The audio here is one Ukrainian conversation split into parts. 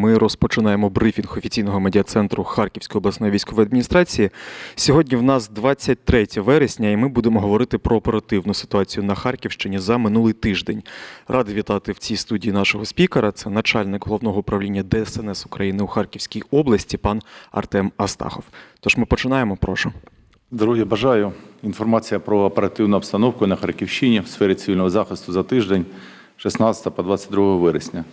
Ми розпочинаємо брифінг офіційного медіа-центру Харківської обласної військової адміністрації. Сьогодні в нас 23 вересня, і ми будемо говорити про оперативну ситуацію на Харківщині за минулий тиждень. Радий вітати в цій студії нашого спікера. Це начальник головного управління ДСНС України у Харківській області, пан Артем Астахов. Тож ми починаємо. Прошу. Здоров'я бажаю. Інформація про оперативну обстановку на Харківщині в сфері цивільного захисту за тиждень 16 по 22 вересня.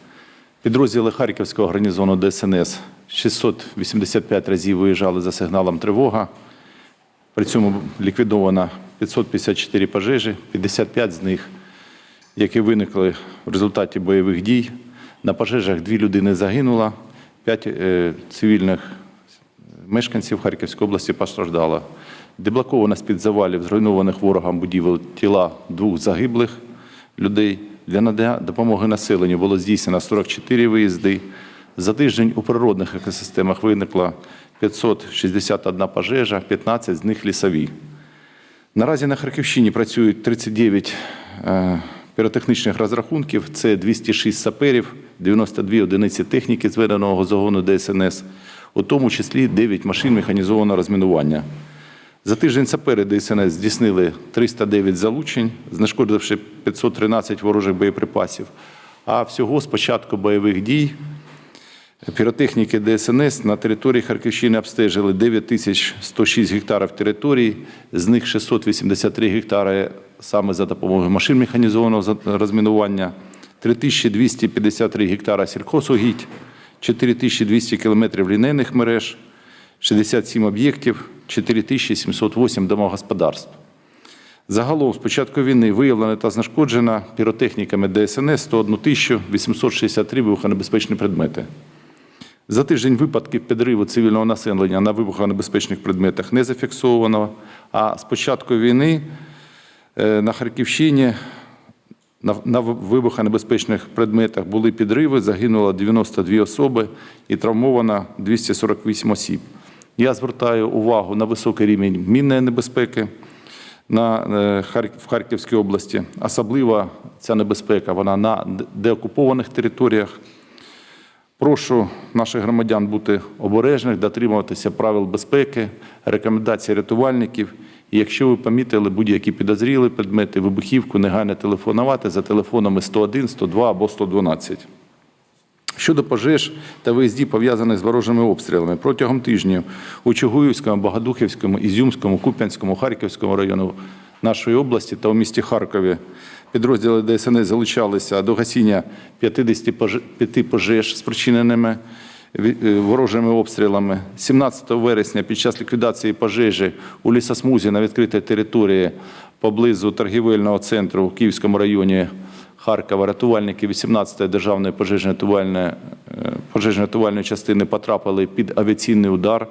Підрозділи Харківського гарнізону ДСНС 685 разів виїжджали за сигналом тривога. При цьому ліквідовано 554 пожежі, 55 з них, які виникли в результаті бойових дій. На пожежах дві людини загинуло, п'ять е, цивільних мешканців Харківської області постраждало. Деблоковано з-під завалів зруйнованих ворогам будівель тіла двох загиблих людей. Для надання допомоги населенню було здійснено 44 виїзди. За тиждень у природних екосистемах виникла 561 пожежа, 15 з них лісові. Наразі на Харківщині працюють 39 е, піротехнічних розрахунків. Це 206 саперів, 92 одиниці техніки зведеного загону ДСНС, у тому числі 9 машин механізованого розмінування. За тиждень сапери ДСНС здійснили 309 залучень, знешкодивши 513 ворожих боєприпасів. А всього з початку бойових дій Піротехніки ДСНС на території Харківщини обстежили 9106 гектарів території, з них 683 гектари саме за допомогою машин механізованого розмінування, 3253 гектара сільхозугідь, 4200 кілометрів лінейних мереж, 67 об'єктів, 4708 домогосподарств. Загалом з початку війни виявлено та знешкоджено піротехніками ДСНС 101 тисячу 863 вибухонебезпечні предмети. За тиждень випадків підриву цивільного населення на вибухонебезпечних предметах не зафіксовано. А з початку війни е, на Харківщині на вибухонебезпечних предметах були підриви, загинуло 92 особи і травмовано 248 осіб. Я звертаю увагу на високий рівень мінної небезпеки на, е, в Харківській області. Особливо ця небезпека вона на деокупованих територіях. Прошу наших громадян бути обережних, дотримуватися правил безпеки, рекомендацій рятувальників. І якщо ви помітили будь-які підозрілі предмети, вибухівку, негайно телефонувати за телефонами 101, 102 або 112. Щодо пожеж та виїздів, пов'язаних з ворожими обстрілами, протягом тижнів у Чугуївському, Богодухівському, Ізюмському, Куп'янському, Харківському району нашої області та у місті Харкові підрозділи ДСНС залучалися до гасіння 55 пожеж, спричиненими е, ворожими обстрілами. 17 вересня під час ліквідації пожежі у лісосмузі на відкритій території поблизу торгівельного центру у Київському районі Харкова рятувальники 18-ї державної е, пожежно-рятувальної частини потрапили під авіаційний удар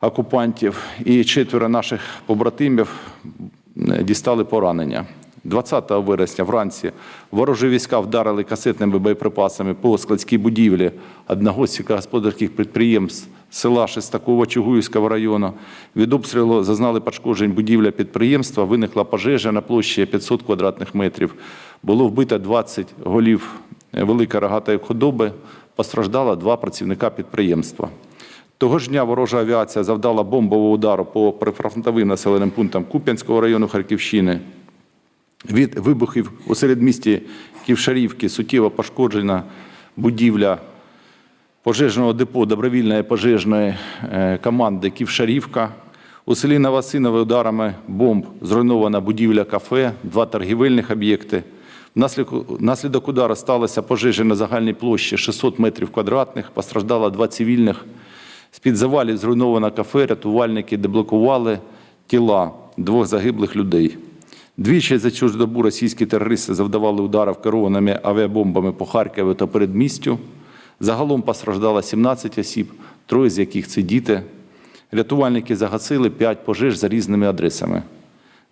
окупантів, і четверо наших побратимів дістали поранення. 20 вересня вранці ворожі війська вдарили касетними боєприпасами по складській будівлі одного з сільськогосподарських підприємств села Шестакова Чугуївського району. Від обстрілу зазнали пошкоджень будівля підприємства, виникла пожежа на площі 500 квадратних метрів. Було вбито 20 голів великої рогатої худоби, постраждало два працівника підприємства. Того ж дня ворожа авіація завдала бомбового удару по прифронтовим населеним пунктам Куп'янського району Харківщини. Від вибухів у середмісті Ківшарівки суттєво пошкоджена будівля пожежного депо добровільної пожежної е, команди Ківшарівка. У селі Новосинове ударами бомб зруйнована будівля кафе, два торгівельних об'єкти. Внаслідок, удару сталася пожежа на загальній площі 600 метрів квадратних, постраждало два цивільних. З-під завалів зруйновано кафе, рятувальники деблокували тіла двох загиблих людей. Двічі за цю добу російські терористи завдавали ударів керованими авіабомбами по Харкову та передмістю. Загалом постраждало 17 осіб, троє з яких це діти. Рятувальники загасили 5 пожеж за різними адресами.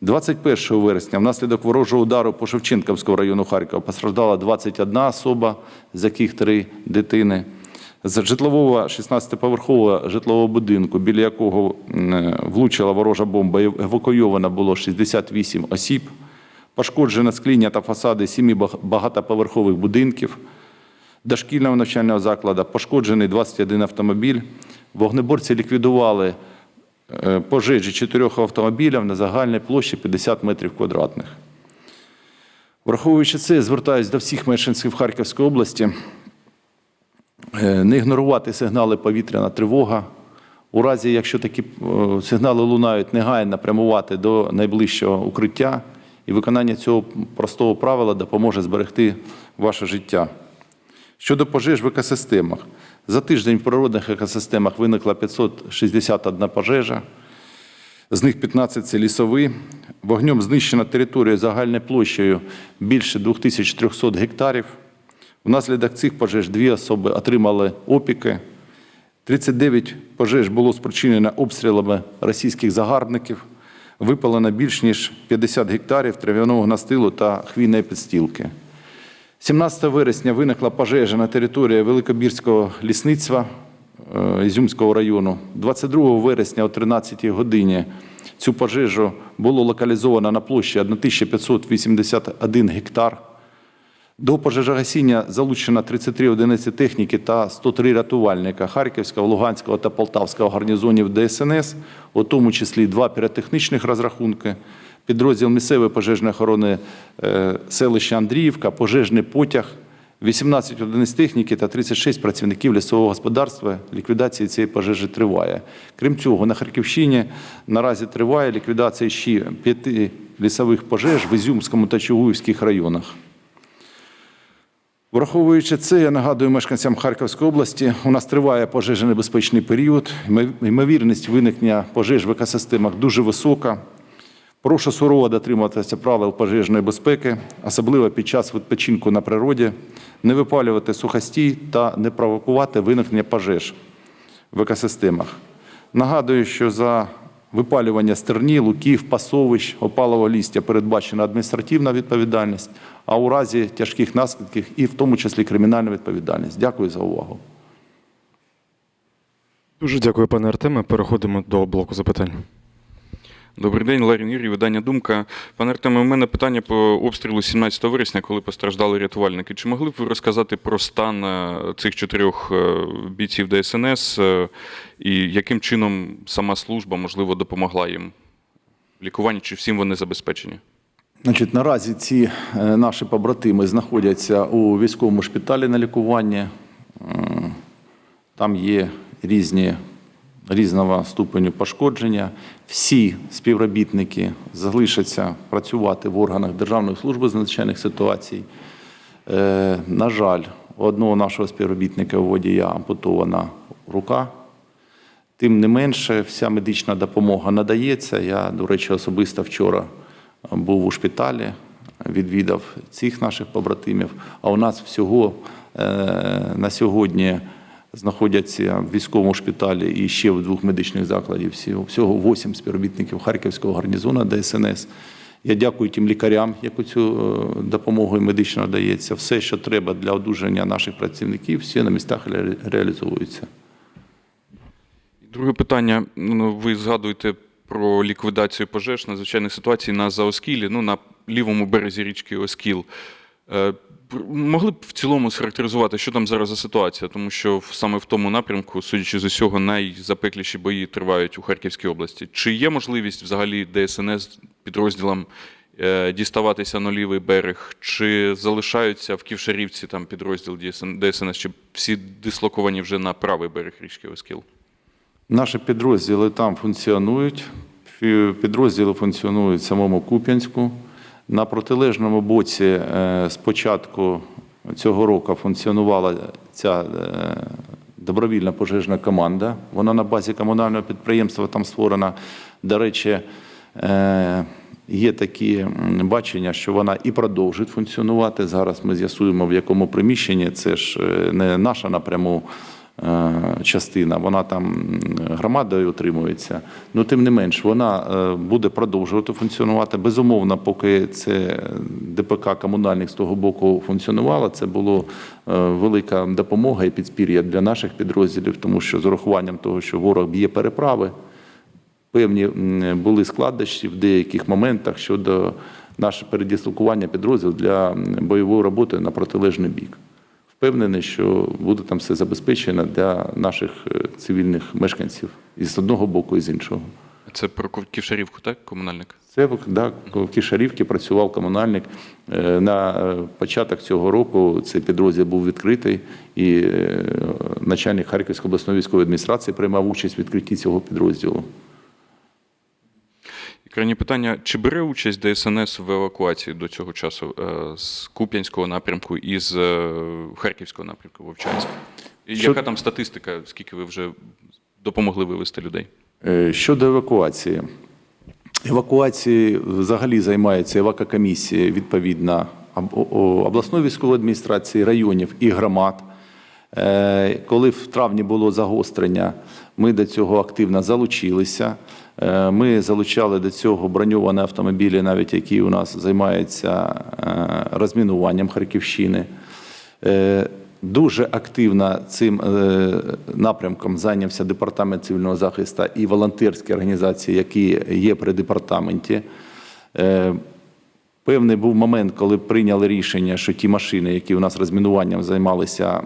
21 вересня внаслідок ворожого удару по Шевченківському району Харкова постраждала 21 особа, з яких 3 дитини. З житлового 16-поверхового житлового будинку, біля якого влучила ворожа бомба, евакуйовано було 68 осіб. Пошкоджено скління та фасади баг- багатоповерхових будинків. Дошкільного навчального закладу, пошкоджений 21 автомобіль. Вогнеборці ліквідували е, пожежі чотирьох автомобілів на загальній площі 50 метрів квадратних. Враховуючи це, звертаюся до всіх мешканців Харківської області е, не ігнорувати сигнали повітряна тривога. У разі, якщо такі е, сигнали лунають, негайно прямувати до найближчого укриття, і виконання цього простого правила допоможе зберегти ваше життя. Щодо пожеж в екосистемах. За тиждень в природних екосистемах виникла 561 пожежа, з них 15 це лісові. Вогнем знищена територія загальною площею більше 2300 гектарів. Внаслідок цих пожеж дві особи отримали опіки. 39 пожеж було спричинено обстрілами російських загарбників. Випалено більш ніж 50 гектарів трав'яного настилу та хвійної підстілки. 17 вересня виникла пожежа на території Великобірського лісництва е, Ізюмського району. 22 вересня о 13 годині цю пожежу було локалізовано на площі 1581 гектар. До пожежогасіння залучено 33 одиниці техніки та 103 рятувальника Харківського, Луганського та Полтавського гарнізонів ДСНС, у тому числі два піротехнічних розрахунки, підрозділ місцевої пожежної охорони е, селища Андріївка, пожежний потяг, 18 одиниць техніки та 36 працівників лісового господарства. Ліквідація цієї пожежі триває. Крім цього, на Харківщині наразі триває ліквідація ще п'яти лісових пожеж в Ізюмському та Чугуївських районах. Враховуючи це, я нагадую мешканцям Харківської області, у нас триває пожежонебезпечний період. Ймовірність виникнення пожеж в екосистемах дуже висока. Прошу сурово дотримуватися правил пожежної безпеки, особливо під час відпочинку на природі, не випалювати сухостій та не провокувати виникнення пожеж в екосистемах. Нагадую, що за випалювання стерні, луків, пасовищ, опалого лістя передбачена адміністративна відповідальність, а у разі тяжких наслідків і в тому числі кримінальна відповідальність. Дякую за увагу. Дуже дякую, пане Артеме. Переходимо до блоку запитань. Добрий день, Ларін Юрій, видання Думка. Пане Артеме, у мене питання по обстрілу 17 вересня, коли постраждали рятувальники. Чи могли б ви розказати про стан е, цих чотирьох е, бійців ДСНС е, і яким чином сама служба, можливо, допомогла їм в лікуванні, чи всім вони забезпечені? Значить, наразі ці наші побратими знаходяться у військовому шпиталі на лікуванні. Там є різні, різного ступеню пошкодження. Всі співробітники залишаться працювати в органах Державної служби з надзвичайних ситуацій. Е, На жаль, у одного нашого співробітника водія ампутована рука. Тим не менше, вся медична допомога надається. Я, до речі, особисто вчора був у шпиталі, відвідав цих наших побратимів. А у нас всього е, на сьогодні знаходяться в військовому шпиталі і ще в двох медичних закладах всього, всього 8 співробітників Харківського гарнізону ДСНС. Я дякую тим лікарям, яку цю е, допомогу медично дається. Все, що треба для одужання наших працівників, всі на містах ре- реалізовується. Друге питання. Ну, ви згадуєте про ліквідацію пожеж надзвичайних ситуацій на Заоскілі, ну, на лівому березі річки Оскіл. Е, Могли б в цілому схарактеризувати, що там зараз за ситуація, тому що саме в тому напрямку, судячи з усього, найзапекліші бої тривають у Харківській області. Чи є можливість взагалі ДСНС підрозділам е, діставатися на лівий берег, чи залишаються в Ківшарівці там підрозділ ДСНС, чи всі дислоковані вже на правий берег річки Оскіл? Наші підрозділи там функціонують. Підрозділи функціонують в самому Куп'янську. На протилежному боці е, з початку цього року функціонувала ця е, добровільна пожежна команда. Вона на базі комунального підприємства там створена. До речі, е, є такі бачення, що вона і продовжить функціонувати. Зараз ми з'ясуємо, в якому приміщенні. Це ж е, не наша напряму е, частина, вона там громадою утримується. Ну, тим не менш, вона е, буде продовжувати функціонувати. Безумовно, поки це ДПК комунальник з того боку функціонувало, це було е, велика допомога і підспір'я для наших підрозділів, тому що з урахуванням того, що ворог б'є переправи, певні були складнощі в деяких моментах щодо нашого передислокування підрозділів для бойової роботи на протилежний бік. В впевнений, що буде там все забезпечено для наших е, цивільних мешканців і з одного боку, і з іншого. Це про Ківшарівку, так, комунальник? Це да, в Кишарівці працював комунальник. Е, На е, початок цього року цей підрозділ був відкритий, і начальник Харківської обласної військової адміністрації приймав участь у відкритті цього підрозділу. Крайнє питання: чи бере участь ДСНС в евакуації до цього часу е, з Куп'янського напрямку і з е, Харківського напрямку Вовчанська? Що- яка там статистика, скільки ви вже допомогли вивезти людей? Е, Щодо евакуації. Евакуації взагалі займається евакокомісія відповідна обласної військової адміністрації, районів і громад. Е, Коли в травні було загострення, ми до цього активно залучилися. Е, Ми залучали до цього броньовані автомобілі, навіть які у нас займаються е, розмінуванням Харківщини. Дуже активно цим напрямком зайнявся департамент цивільного захисту і волонтерські організації, які є при департаменті. Певний був момент, коли прийняли рішення, що ті машини, які у нас розмінуванням займалися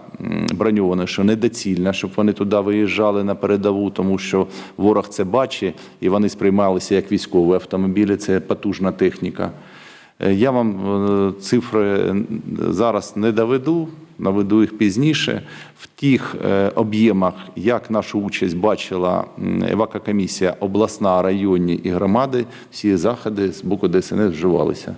м, броньовані, що недоцільно, щоб вони туди виїжджали на передову, тому що ворог це бачить, і вони сприймалися як військові автомобілі, це потужна техніка. Е, Я вам е, цифри зараз не доведу, наведу їх пізніше. В тих е, об'ємах, як нашу участь бачила м, евакокомісія обласна, районні і громади, всі заходи з боку ДСНС вживалися.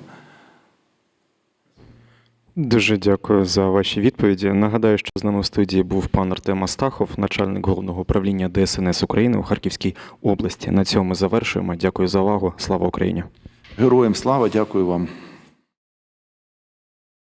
Дуже дякую за ваші відповіді. Нагадаю, що з нами в студії був пан Артем Астахов, начальник головного управління ДСНС України у Харківській області. На цьому завершуємо. Дякую за увагу. Слава Україні! Героям слава, дякую вам.